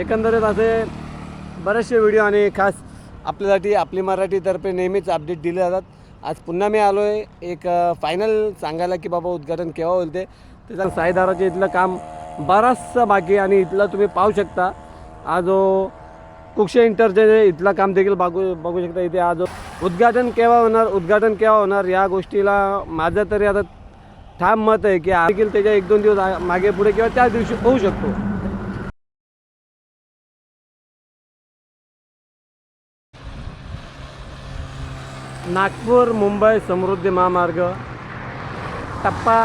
एकंदरीत असे बरेचसे व्हिडिओ आणि खास आपल्यासाठी आपली मराठीतर्फे नेहमीच अपडेट दिले जातात. आज पुन्हा मी आलो आहे एक फायनल सांगायला की बाबा उद्घाटन केव्हा होईल ते. त्याचं साईदाराचे इथलं काम बराचसं बाकी आहे आणि इथलं तुम्ही पाहू शकता. हा जो कुक्षे इंटरचेंज आहे इथलं काम देखील बघू बघू शकता इथे. हा जो उद्घाटन केव्हा होणार उद्घाटन केव्हा होणार या गोष्टीला माझं तरी आता ठाम मत आहे की देखील त्याच्या एक दोन दिवस मागे पुढे किंवा त्याच दिवशी होऊ शकतो. नागपूर मुंबई समृद्धी महामार्ग टप्पा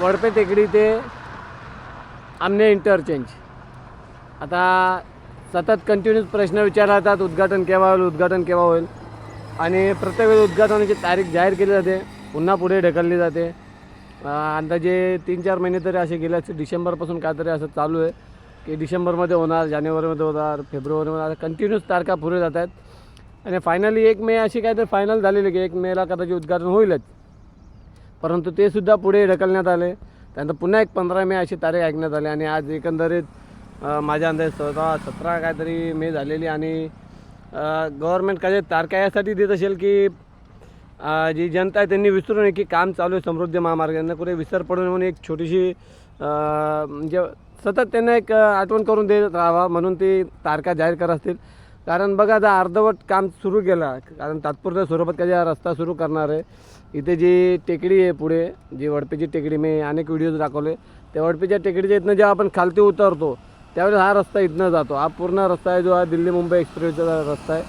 वडपे टेकडी ते आमने इंटरचेंज आता सतत कंटिन्यूस प्रश्न विचारला जातात उद्घाटन केव्हा होईल उद्घाटन केव्हा होईल? आणि प्रत्येक वेळी उद्घाटनाची तारीख जाहीर केली जाते पुन्हा पुढे ढकलली जाते. अंदाजे तीन चार महिने तरी असे गेले असते डिसेंबरपासून काहीतरी असं चालू आहे की डिसेंबरमध्ये होणार जानेवारीमध्ये होणार फेब्रुवारीमध्ये होणार कंटिन्यूस तारखा पुढे जात आहेत. आणि फायनली एक मे अशी काहीतरी फायनल झालेली की एक मेला कदाचित उद्घाटन होईलच. परंतु ते सुद्धा पुढे ढकलण्यात आले. त्यानंतर पुन्हा एक पंधरा मे अशी तारीख ऐकण्यात आली आणि आज एकंदरीत माझ्या अंदाज सोळा सतरा काहीतरी मे झालेली आणि गव्हर्नमेंट काय तारखा यासाठी देत असेल की जी जनता आहे त्यांनी विसरू नये की काम चालू आहे समृद्धी महामार्ग. यांना कुठे विसर पडू नये म्हणून एक छोटीशी म्हणजे सतत त्यांना एक आठवण करून देत राहावा म्हणून ती तारखा जाहीर करत असतील. कारण बघा आता अर्धवट काम सुरू केलं. कारण तात्पुरत्या स्वरूपात कधी हा रस्ता सुरू करणार आहे. इथे जी टेकडी आहे पुढे जी वडपेची टेकडी मी अनेक व्हिडिओज दाखवले. त्या वडपेच्या टेकडीच्या इथनं जेव्हा आपण खालती उतरतो त्यावेळेस हा रस्ता इथनं जातो. हा पूर्ण रस्ता आहे जो हा दिल्ली मुंबई एक्सप्रेसचा रस्ता आहे.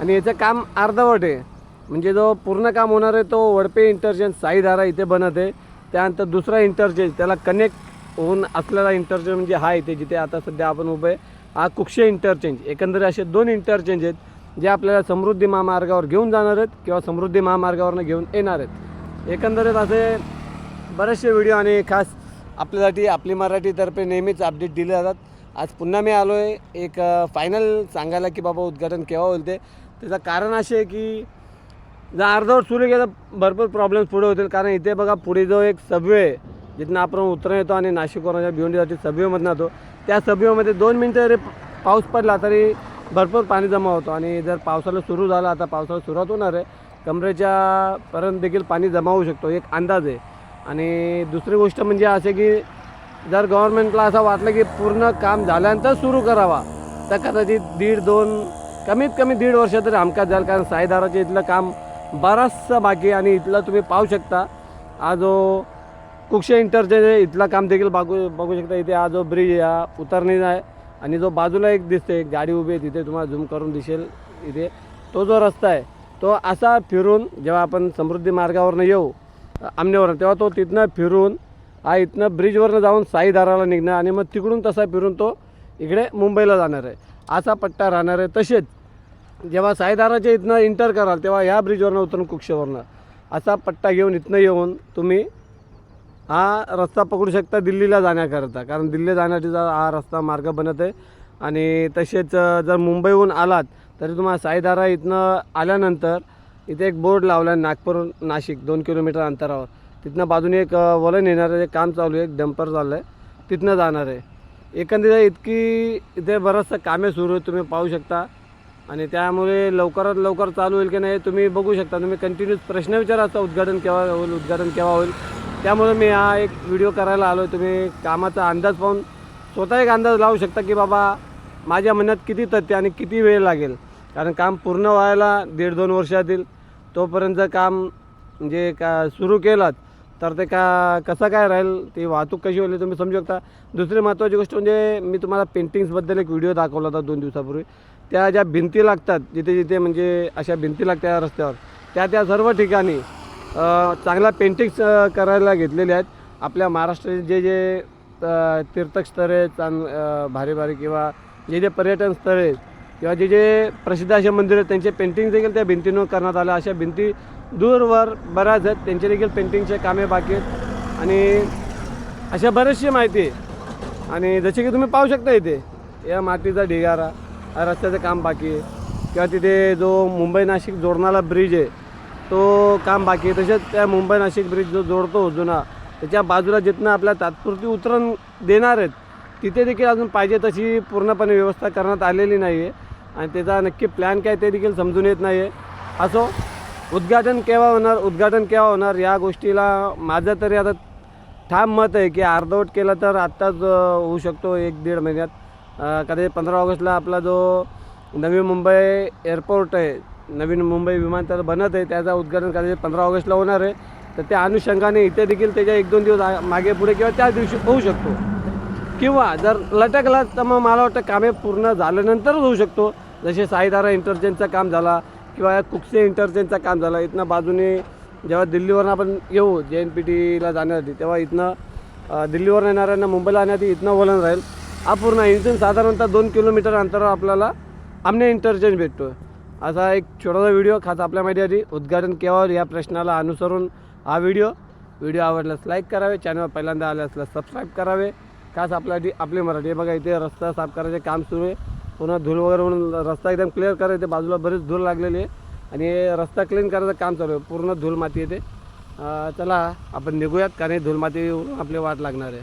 आणि याचं काम अर्धवट आहे. म्हणजे जो पूर्ण काम होणार आहे तो वडपे इंटरचेंज साईधारा इथे बनत आहे. त्यानंतर दुसरा इंटरचेंज त्याला कनेक्ट होऊन असलेला इंटरचेंज म्हणजे हा इथे जिथे आता सध्या आपण उभे आहे. हा कुक्षे इंटरचेंज एकंदरीत असे दोन इंटरचेंज आहेत जे आपल्याला समृद्धी महामार्गावर घेऊन जाणार आहेत किंवा समृद्धी महामार्गावरनं घेऊन येणार आहेत. एकंदरीत असे बरेचसे व्हिडिओ आणि खास आपल्यासाठी आपली मराठीतर्फे नेहमीच अपडेट दिले जातात. आज पुन्हा मी आलो आहे एक फायनल सांगायला की बाबा उद्घाटन केव्हा होईल ते. त्याचं कारण असे आहे की जर अर्धवट सुरू केलं भरपूर प्रॉब्लेम्स पुढे होतील. कारण इथे बघा पुढे जो एक सबवे आहे जिथनं आपण उतरून येतो आणि नाशिकवरून भिवंडीसाठी सबवेमधनं जातो त्या सभेमध्ये दोन मिनटं जरी पाऊस पडला तरी भरपूर पाणी जमा होतो. आणि जर पावसाला सुरू झाला आता पावसाला सुरुवात होणार आहे. कमरेच्या पर्यंत देखील पाणी जमा होऊ शकतो एक अंदाज आहे. आणि दुसरी गोष्ट म्हणजे असे की जर गव्हर्नमेंटला असं वाटलं की पूर्ण काम झाल्यानंतर सुरू करावा तर कदाचित दीड दोन कमीत कमी दीड वर्ष तरी हमखास जाईल. कारण साईदाराचे इथलं काम बराचसं बाकी आहे आणि इथलं तुम्ही पाहू शकता. हा जो कुक्षे इंटरचेंज आहे. इथलं काम देखील बघू बघू शकता. इथे हा जो ब्रिज आहे हा उतरणीचा आहे. आणि जो बाजूला एक दिसते एक गाडी उभी आहे तिथे तुम्हाला झूम करून दिसेल इथे. तो जो रस्ता आहे तो असा फिरून जेव्हा आपण समृद्धी मार्गावरनं येऊ आमनेवरनं तेव्हा तो तिथनं फिरून हा इथनं ब्रिजवरनं जाऊन साईदाराला निघणार आणि मग तिकडून तसा फिरून तो इकडे मुंबईला जाणार आहे. असा पट्टा राहणार आहे. तसेच जेव्हा साईदाराच्या इथनं इंटर कराल तेव्हा ह्या ब्रिजवरनं उतरून कुक्षेवरनं असा पट्टा घेऊन इथनं येऊन तुम्ही हा रस्ता पकडू शकता दिल्लीला जाण्याकरता. कारण दिल्ली जाण्याचा हा रस्ता मार्ग बनत आहे आणि तसेच जर मुंबईहून आलात तरी तुम्हाला साईदारा इथनं आल्यानंतर इथे एक बोर्ड लावला आहे नागपूर नाशिक दोन किलोमीटर अंतरावर. तिथनं बाजूने एक वलन येणार एक काम चालू आहे एक डंपर चाललं आहे. तिथनं जाणार आहे. एकंदरीत इतकी इथे बरंचसं कामे सुरू आहेत तुम्ही पाहू शकता. आणि त्यामुळे लवकरात लवकर चालू होईल की नाही तुम्ही बघू शकता. तुम्ही कंटिन्यूस प्रश्न विचारा उद्घाटन केव्हा होईल उद्घाटन केव्हा होईल. त्यामुळे मी हा एक व्हिडिओ करायला आलो आहे तुम्ही कामाचा अंदाज पाहून स्वतः एक अंदाज लावू शकता की बाबा माझ्या मनात किती तथ्य आणि किती वेळ लागेल. कारण काम पूर्ण व्हायला दीड दोन वर्षातील तोपर्यंत काम म्हणजे का सुरू केलात तर ते का कसं काय राहील? ती वाहतूक कशी होईल तुम्ही समजू शकता. दुसरी महत्त्वाची गोष्ट म्हणजे मी तुम्हाला पेंटिंग्सबद्दल एक व्हिडिओ दाखवला होता दोन दिवसापूर्वी. त्या ज्या भिंती लागतात जिथे जिथे म्हणजे अशा भिंती लागतात रस्त्यावर त्या त्या सर्व ठिकाणी चांगल्या पेंटिंग्स करायला घेतलेल्या आहेत. आपल्या महाराष्ट्राचे जे जे अ, तीर्थस्थळ आहेत चांग भारी भारी किंवा जे जे पर्यटन स्थळ आहेत किंवा जे जे प्रसिद्ध असे मंदिर आहेत त्यांचे पेंटिंग देखील त्या भिंतींवर करण्यात आलं. अशा भिंती दूरवर बऱ्याच आहेत. त्यांचे देखील पेंटिंगचे कामे बाकी आहेत. आणि अशा बरेचशी माहिती आहे. आणि जसे की तुम्ही पाहू शकता इथे या मातीचा ढिगारा रस्त्याचं काम बाकी आहे. किंवा तिथे जो मुंबई नाशिक जोडणारा ब्रिज आहे तो काम बाकी आहे. तसेच त्या मुंबई नाशिक ब्रिज जो जोडतो जुना त्याच्या बाजूला जिथनं आपल्या तात्पुरती उतरण देणार आहेत तिथे देखील अजून पाहिजे तशी पूर्णपणे व्यवस्था करण्यात आलेली नाही आहे आणि त्याचा नक्की प्लॅन काय ते देखील समजून येत नाही आहे असो उद्घाटन केव्हा होणार उद्घाटन केव्हा होणार या गोष्टीला माझं तरी आता ठाम मत आहे की अर्धवट केलं तर आत्ताच होऊ शकतो एक दीड महिन्यात. कदाचित पंधरा ऑगस्टला आपला जो नवी मुंबई एअरपोर्ट आहे नवीन मुंबई विमानतळ बनत आहे त्याचा उद्घाटन करायचं पंधरा ऑगस्टला होणार आहे. तर त्या अनुषंगाने इथे देखील त्याच्या एक दोन दिवस मागे पुढे किंवा त्याच दिवशी होऊ शकतो. किंवा जर लटकला तर मग मला वाटतं कामे पूर्ण झाल्यानंतरच होऊ शकतो. जसे साईदारा इंटरचेंजचं काम झाला किंवा कुकसे इंटरचेंजचं काम झालं. इथनं बाजूने जेव्हा दिल्लीवरून आपण येऊ जे एन पी टीला जाण्यासाठी तेव्हा इथनं दिल्लीवरून येणाऱ्यांना मुंबईला आणण्यासाठी इथनं वलन राहील. हा पूर्ण इथून साधारणतः दोन किलोमीटर अंतरावर आपल्याला आमने इंटरचेंज भेटतो असा एक छोटासा व्हिडिओ खास आपल्या माहितीसाठी उद्घाटन केव्हावर या प्रश्नाला अनुसरून हा व्हिडिओ व्हिडिओ आवडल्यास लाईक करावे चॅनल पहिल्यांदा आले असल्यास सबस्क्राईब करावे. खास आपल्यासाठी आपली मराठी बघा इथे रस्ता साफ करायचे काम सुरू आहे. पुन्हा धूळ वगैरे म्हणून रस्ता एकदम क्लिअर करायचे बाजूला बरीच धूळ लागलेली आहे. आणि रस्ता क्लीन करायचं काम चालू आहे. पूर्ण धूळ माती येते. चला आपण निघूयात कारण धूळ माती आपली वाट लागणार आहे.